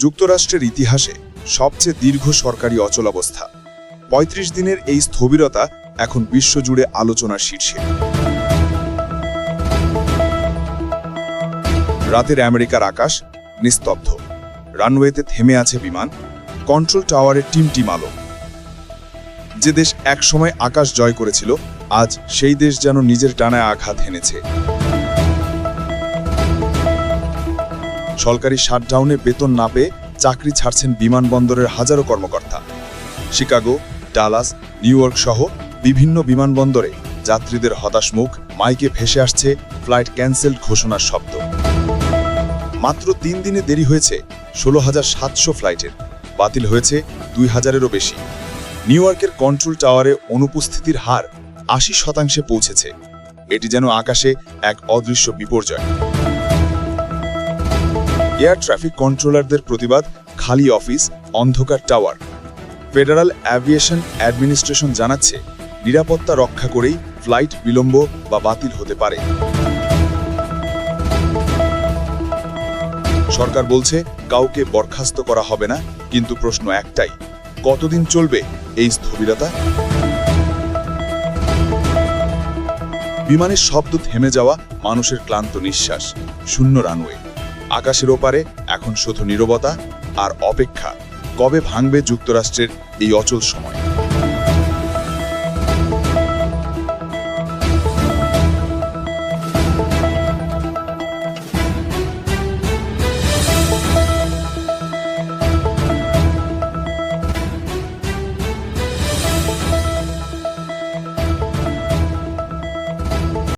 যুক্তরাষ্ট্রের ইতিহাসে সবচেয়ে দীর্ঘ সরকারি অচলাবস্থা। ৩৫ দিনের এই স্থবিরতা এখন বিশ্বজুড়ে আলোচনার শীর্ষে রাতের আমেরিকার আকাশ নিস্তব্ধ। রানওয়েতে থেমে আছে বিমান। কন্ট্রোল টাওয়ারে টিম টিম আলো। যে দেশ একসময় আকাশ জয় করেছিল, আজ সেই দেশ যেন নিজের টানায় আঘাত হেনেছে সরকারি শাটডাউনে বেতন না পেয়ে চাকরি ছাড়ছেন বিমানবন্দরের হাজারো কর্মকর্তা। শিকাগো, ডালাস, নিউ সহ বিভিন্ন বিমানবন্দরে যাত্রীদের হতাশ মুখ, মাইকে ভেসে আসছে ফ্লাইট ক্যান্সেল ঘোষণার শব্দ। মাত্র তিন দিনে দেরি হয়েছে ষোলো হাজার সাতশো ফ্লাইটের, বাতিল হয়েছে দুই হাজারেরও বেশি। নিউ ইয়র্কের কন্ট্রোল টাওয়ারে অনুপস্থিতির হার আশি শতাংশে পৌঁছেছে। এটি যেন আকাশে এক অদৃশ্য বিপর্যয়। এয়ার ট্রাফিক কন্ট্রোলারদের প্রতিবাদ, খালি অফিস, অন্ধকার টাওয়ার। ফেডারাল অ্যাভিয়েশন অ্যাডমিনিস্ট্রেশন জানাচ্ছে, নিরাপত্তা রক্ষা করেই ফ্লাইট বিলম্ব বা বাতিল হতে পারে। সরকার বলছে, কাউকে বরখাস্ত করা হবে না, কিন্তু প্রশ্ন একটাই, কতদিন চলবে এই স্থবিরতা? বিমানের শব্দ থেমে যাওয়া, মানুষের ক্লান্ত নিঃশ্বাস, শূন্য রানওয়ে। আকাশের ওপারে এখন শুধু নিরবতা আর অপেক্ষা। কবে ভাঙবে যুক্তরাষ্ট্রের এই অচল সময়?